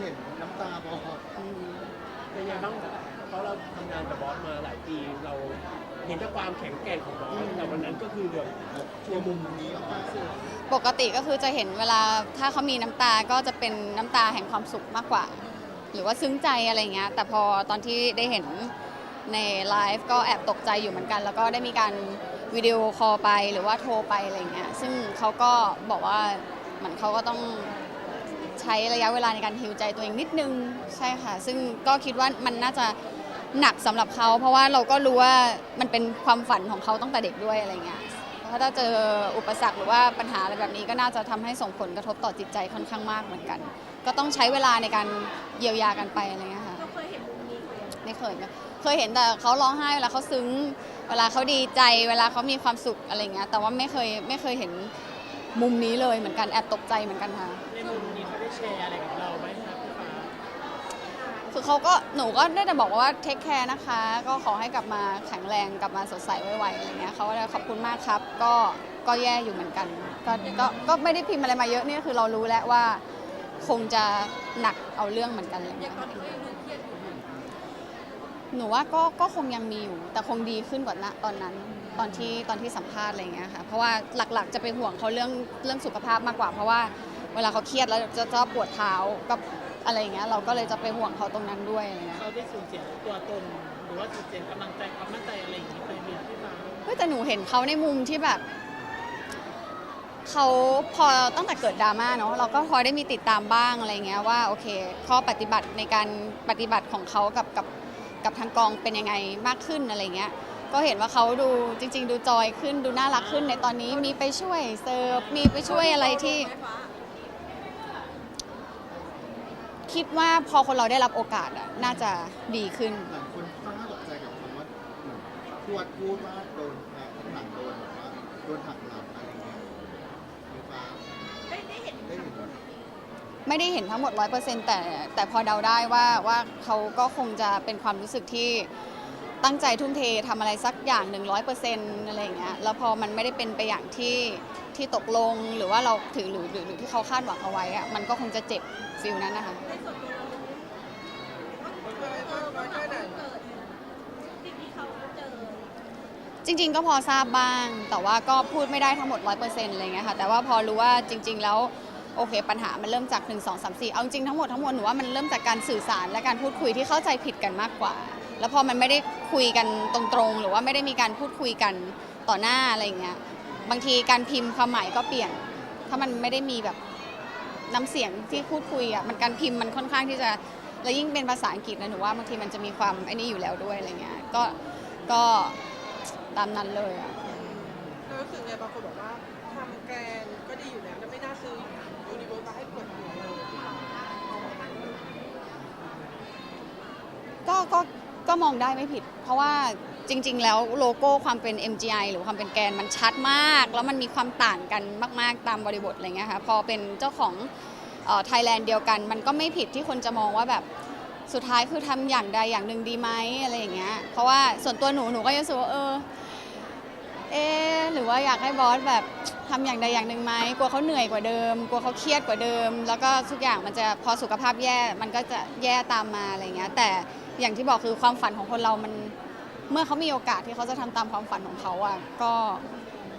เห็นน้ำตาบอดอืมเป็นไงบ้างเพราะเราทำงานกับบอสมาหลายปีเราเห็นแต่ความแข็งแกร่งของบอสแต่วันนั้นก็คือแบบชัวมุมนี้ออกมาปกติก็คือจะเห็นเวลาถ้าเขามีน้ำตาก็จะเป็นน้ำตาแห่งความสุขมากกว่า หรือว่าซึ้งใจอะไรเงี้ยแต่พอตอนที่ได้เห็นในไลฟ์ก็แอบตกใจอยู่เหมือนกัน แล้วก็ได้มีการวิดีโอคอลไปหรือว่าโทรไปอะไรเงี้ยซึ่งเขาก็บอกว่าเหมือนเขาก็ต้อง ใช้ระยะเวลาในการฮิวใจตัวเองนิดนึงใช่ค่ะ ซึ่งก็คิดว่ามันน่าจะหนักสำหรับเขา เพราะว่าเราก็รู้ว่ามันเป็นความฝันของเขาตั้งแต่เด็กด้วยอะไรเงี้ยถ้าเจออุปสรรคหรือว่าปัญหาอะไรแบบนี้ก็น่าจะทำให้ส่งผลกระทบต่อจิตใจค่อนข้างมากเหมือนกัน ก็ต้องใช้เวลาในการเยียวยากันไปอะไรเงี้ยค่ะเราเคยเห็นไม่เคยเคยเห็นแต่เขาร้องไห้เวลาเขาซึ้ง เวลาเขาดีใจ เวลาเขามีความสุขอะไรเงี้ยแต่ว่าไม่เคยไม่เคยเห็นมุมนี้เลยเหมือนกันแอบตกใจเหมือนกันค่ะ แชร์อะไรกับเราไหมครับพี่ฟ้าคือเขาก็หนูก็ได้แต่บอกว่าเทคแคร์นะคะ ก็ขอให้กลับมาแข็งแรงกลับมาสดใสไวๆอะไรเงี้ยเขาก็เลยขอบคุณมากครับ ก็ก็แย่อยู่เหมือนกันก็ก็ก็ไม่ได้พิมพ์อะไรมาเยอะเนี่ยคือเรารู้แล้วว่า คงจะหนักเอาเรื่องเหมือนกันอะไรเลยหนูว่าก็ก็คงยังมีอยู่ แต่คงดีขึ้นกว่าณตอนนั้นตอนที่ตอนที่สัมภาษณ์อะไรเงี้ยค่ะเพราะว่าหลักๆจะไปห่วงเขาเรื่องเรื่องสุขภาพมากกว่า เพราะว่า เวลาเขาเครียดแล้วจะจะปวดเท้ากับอะไรอย่างเงี้ยเราก็เลยจะไปห่วงเขาตรงนั้นด้วยอะไรเงี้ยเขาได้สูญเสียตัวตนหรือว่าสูญเสียกำลังใจความมั่นใจอะไรอย่างนี้ไปไหมพี่ฟ้าเฮ้ยแต่หนูเห็นเขาในมุมที่แบบเขาพอตั้งแต่เกิดดราม่าเนาะเราก็พอได้มีติดตามบ้างอะไรเงี้ยว่าโอเคข้อปฏิบัติในการปฏิบัติของเขากับกับกับทางกองเป็นยังไงมากขึ้นอะไรเงี้ยก็เห็นว่าเขาดูจริง ๆ ดูจอยขึ้นดูน่ารักขึ้นในตอนนี้มีไปช่วยเซิร์ฟมีไปช่วยอะไรที่ คิดว่าพอคนเราได้รับโอกาสอะน่าจะดีขึ้น หลายคนค่อนข้างตกใจกับคำว่าเหมือนทวดพูดว่าโดนแทงข้างหลังโดนแบบว่าโดนหักหลังอะไรเงี้ยพี่ฟ้าได้ได้เห็นได้เห็นไหมไม่ได้เห็นทั้งหมด 100%แต่แต่พอเดาได้ว่าว่าเขาก็คงจะเป็นความรู้สึกที่ ตั้งใจทุ่มเททำอะไรสักอย่างหนึ่งร้อยเปอร์เซ็นต์อะไรอย่างเงี้ยแล้วพอมันไม่ได้เป็นไปอย่างที่ที่ตกลงหรือว่าเราถือหรือหรือหรือที่เขาคาดหวังเอาไว้อะมันก็คงจะเจ็บฟิลนั้นนะคะจริง ๆ ก็พอทราบบ้าง แต่ว่าก็พูดไม่ได้ทั้งหมด100%อะไรเงี้ยค่ะ แต่ว่าพอรู้ว่าจริง ๆ แล้วโอเค ปัญหามันเริ่มจาก 1 2 3 4 เอาจริงทั้งหมดทั้งมวลหนูว่ามันเริ่มจากการสื่อสารและการพูดคุยที่เข้าใจผิดกันมากกว่า แล้วพอมันไม่ได้ คุยกันตรงๆ หรือว่าไม่ได้มีการพูดคุยกันต่อหน้าอะไรเงี้ยบางทีการพิมพ์ความหมายก็เปลี่ยน ถ้ามันไม่ได้มีแบบน้ำเสียงที่พูดคุยอะมันการพิมพ์มันค่อนข้างที่จะแล้วยิ่งเป็นภาษาอังกฤษนะหนูว่าบางทีมันจะมีความไอ้นี่อยู่แล้วด้วยอะไรเงี้ยก็ก็ตามนั้นเลยอะแล้วรู้สึกไงบางคนบอกว่าทำแกรนก็ดีอยู่แล้วแต่ไม่น่าซื้อยูนิเวิร์สมาให้เปิดหัวเลยพี่ฟ้าก็ก็ก็มองได้ไม่ผิด เพราะว่าจริง ๆ แล้วโลโก้ความเป็น MGI หรือความเป็นแกนมันชัดมาก แล้วมันมีความต่างกันมาก ๆ ตามบริบทอะไรเงี้ยค่ะพอเป็นเจ้าของไทยแลนด์เดียวกัน มันก็ไม่ผิดที่คนจะมองว่าแบบสุดท้ายคือทำอย่างใดอย่างหนึ่งดีไหมอะไรอย่างเงี้ย เพราะว่าส่วนตัวหนูหนูก็รู้สึกว่าเออ เอะหรือว่าอยากให้บอสแบบทำอย่างใดอย่างหนึ่งไหมกลัวเขาเหนื่อยกว่าเดิม กลัวเขาเครียดกว่าเดิม แล้วก็ทุกอย่างมันจะพอสุขภาพแย่มันก็จะแย่ตามมาอะไรเงี้ยแต่ อย่างที่บอกคือความฝันของคนเรามัน เมื่อเขามีโอกาสที่เขาจะทำตามความฝันของเขาอะก็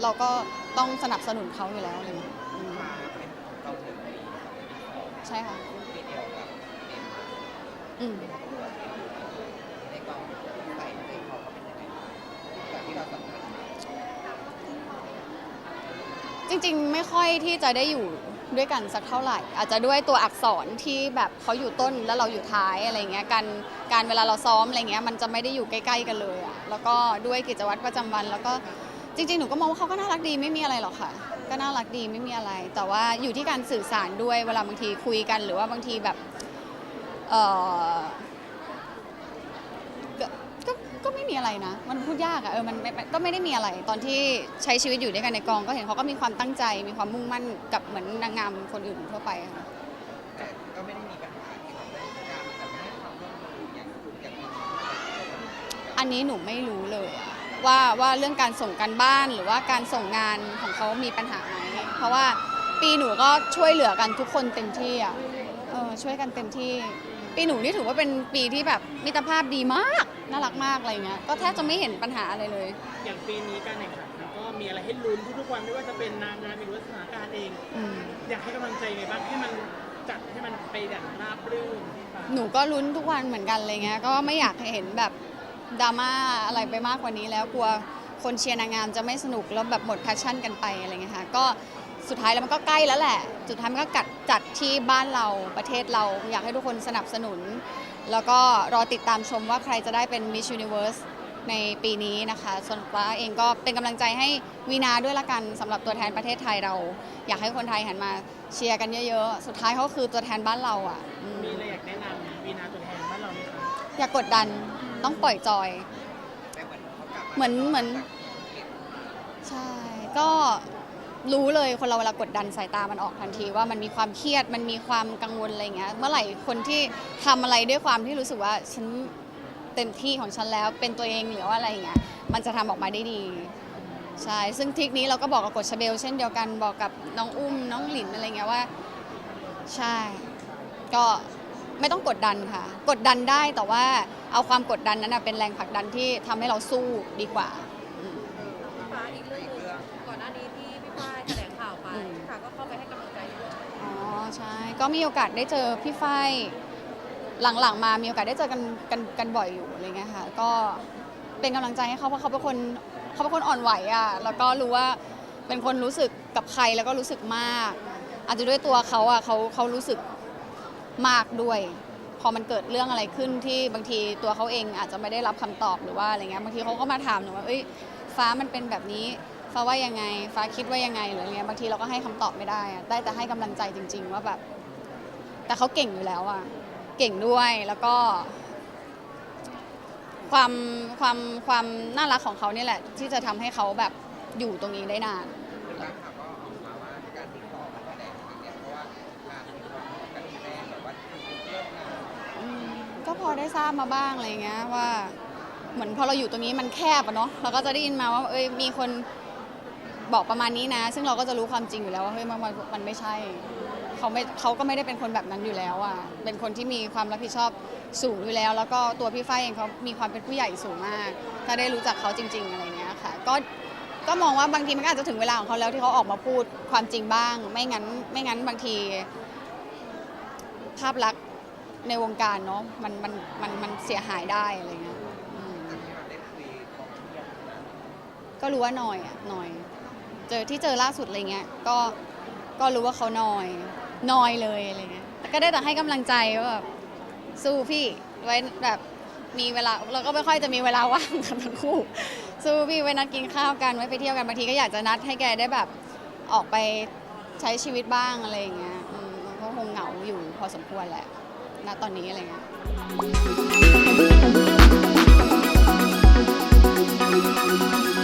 เราก็ต้องสนับสนุนเขาอยู่แล้วอะไรเลยอืมใช่ค่ะ อืม จริงๆ ไม่ค่อยที่จะได้อยู่ ด้วยกันสักเท่าไหร่ อาจจะด้วยตัวอักษรที่แบบเขาอยู่ต้นแล้วเราอยู่ท้ายอะไรเงี้ยการการเวลาเราซ้อมอะไรเงี้ยมันจะไม่ได้อยู่ใกล้ ๆ กันเลยอะแล้วก็ด้วยกิจวัตรประจำวัน แล้วก็จริงๆ หนูก็มองว่าเขาก็น่ารักดีไม่มีอะไรหรอกค่ะ ก็น่ารักดีไม่มีอะไร แต่ว่าอยู่ที่การสื่อสารด้วยเวลาบางทีคุยกัน หรือว่าบางทีแบบเออ ไม่มีอะไรนะ มันพูดยากอะเออมันไม่ก็ไม่ได้มีอะไร ตอนที่ใช้ชีวิตอยู่ด้วยกันในกอง ก็เห็นเขาก็มีความตั้งใจ มีความมุ่งมั่นกับเหมือนนางงามคนอื่นทั่วไปค่ะ แต่ก็ไม่ได้มีปัญหาเกี่ยวกับเรื่องการแต่ไม่ให้ความร่วมมืออย่างคุณกับทีมอันนี้หนูไม่รู้เลยอะว่าว่าเรื่องการส่งการบ้านหรือว่าการส่งงานของเขามีปัญหาไหมเพราะว่าปีหนูก็ช่วยเหลือกันทุกคนเต็มที่อะ ช่วยกันเต็มที่ ปีหนูนี่ถือว่าเป็นปีที่แบบมิตรภาพดีมาก น่ารักมากอะไรเงี้ย ก็แทบจะไม่เห็นปัญหาอะไรเลย อย่างปีนี้การแข่งขันมันก็มีอะไรให้ลุ้นทุกๆวันไม่ว่าจะเป็นนางงามหรือว่าสถานการณ์เอง อืม อยากให้กำลังใจไงบ้างให้มันจัดให้มันไปอย่างราบรื่นค่ะหนูก็ลุ้นทุกวันเหมือนกันอะไรเงี้ย ก็ไม่อยากให้เห็นแบบดราม่าอะไรไปมากกว่านี้แล้วกลัวคนเชียร์นางงามจะไม่สนุกแล้วแบบหมดแพชชั่นกันไปอะไรเงี้ยค่ะ ก็ สุดท้ายแล้วมันก็ใกล้แล้วแหละ สุดท้ายมันก็กัดจัดที่บ้านเราประเทศเราอยากให้ทุกคนสนับสนุน แล้วก็รอติดตามชมว่าใครจะได้เป็น Miss Universe ในปีนี้นะคะ ส่วนฟ้าเองก็เป็นกำลังใจให้วีนาด้วยละกันสำหรับตัวแทนประเทศไทยเรา อยากให้คนไทยหันมาเชียร์กันเยอะๆ สุดท้ายเขาก็คือตัวแทนบ้านเราอะอืมมีอะไรอยากแนะนำวีนาตัวแทนบ้านเราไหมคะอย่ากดดันต้องปล่อยจอยแต่เหมือนเขากลับมาเหมือนเหมือน ใช่ ก็ รู้เลยคนเราเวลากดดันสายตามันออกทันทีว่ามันมีความเครียดมันมีความกังวลอะไรเงี้ยเมื่อไหร่คนที่ทำอะไรด้วยความที่รู้สึกว่าฉันเต็มที่ของฉันแล้วเป็นตัวเองหรือว่าอะไรเงี้ยมันจะทำออกมาได้ดี ใช่ ซึ่งทริคนี้เราก็บอกกับกฎชาเบล เช่นเดียวกันบอกกับน้องอุ้มน้องหลินอะไรเงี้ยว่า ใช่ ก็ไม่ต้องกดดันค่ะ กดดันได้แต่ว่าเอาความกดดันนั้นนะเป็นแรงผลักดันที่ทำให้เราสู้ดีกว่า ใช่ ก็มีโอกาสได้เจอพี่ฝ้ายหลังๆ มามีโอกาสได้เจอกันกันกันบ่อยอยู่อะไรเงี้ยค่ะ ก็เป็นกำลังใจให้เขาเพราะเขาเป็นคนเขาเป็นคนอ่อนไหวอะแล้วก็รู้ว่าเป็นคนรู้สึกกับใครแล้วก็รู้สึกมาก อาจจะด้วยตัวเขาอะเขาเขารู้สึกมากด้วย พอมันเกิดเรื่องอะไรขึ้นที่บางทีตัวเขาเองอาจจะไม่ได้รับคำตอบหรือว่าอะไรเงี้ยบางทีเขาก็มาถามหนูว่าเอ้ยฟ้ามันเป็นแบบนี้ ฟ้าว่ายังไง ฟ้าคิดว่ายังไงหรืออะไรเงี้ยบางทีเราก็ให้คำตอบไม่ได้อะได้แต่ให้กำลังใจจริง ๆ ว่าแบบ แต่เขาเก่งอยู่แล้วอะเก่งด้วยแล้วก็ ความความความน่ารักของเขาเนี่ยแหละ ที่จะทำให้เขาแบบอยู่ตรงนี้ได้นานบางข่าวก็ออกมาว่าการติดต่อมาแถลงครั้งเนี้ยเพราะว่าการติดต่อกับแสดงแบบว่าเลิกงานอืมก็พอได้ทราบมาบ้างอะไรเงี้ยว่า เหมือนพอเราอยู่ตรงนี้มันแคบอะเนาะเราก็จะได้ยินมาว่าเอ้ยมีคน บอกประมาณนี้นะ ซึ่งเราก็จะรู้ความจริงอยู่แล้วว่าเฮ้ยมันมันมันไม่ใช่เขาไม่เขาก็ไม่ได้เป็นคนแบบนั้นอยู่แล้วอะเป็นคนที่มีความรับผิดชอบสูงอยู่แล้ว แล้วก็ตัวพี่ฝ้ายเองเขามีความเป็นผู้ใหญ่สูงมาก ถ้าได้รู้จักเขาจริง ๆ อะไรเงี้ยค่ะ ก็ก็มองว่าบางทีมันก็อาจจะถึงเวลาของเขาแล้วที่เขาออกมาพูดความจริงบ้าง ไม่งั้นไม่งั้นบางที ภาพลักษณ์ในวงการเนาะมันมันมันมันเสียหายได้อะไรเงี้ยอืมก็รู้ว่าหน่อยอะหน่อย เจอที่เจอล่าสุดอะไรเงี้ยก็ก็รู้ว่าเขานอยนอยเลยอะไรเงี้ยแต่ก็ได้แต่ให้กำลังใจว่าแบบสู้พี่ไว้แบบมีเวลาเราก็ไม่ค่อยจะมีเวลาว่างกันทั้งคู่ สู้พี่ไว้นัดกินข้าวกันไว้ไปเที่ยวกันบางทีก็อยากจะนัดให้แกได้แบบออกไปใช้ชีวิตบ้างอะไรเงี้ยมันก็คงเหงาอยู่พอสมควรแหละณตอนนี้อะไรเงี้ยう。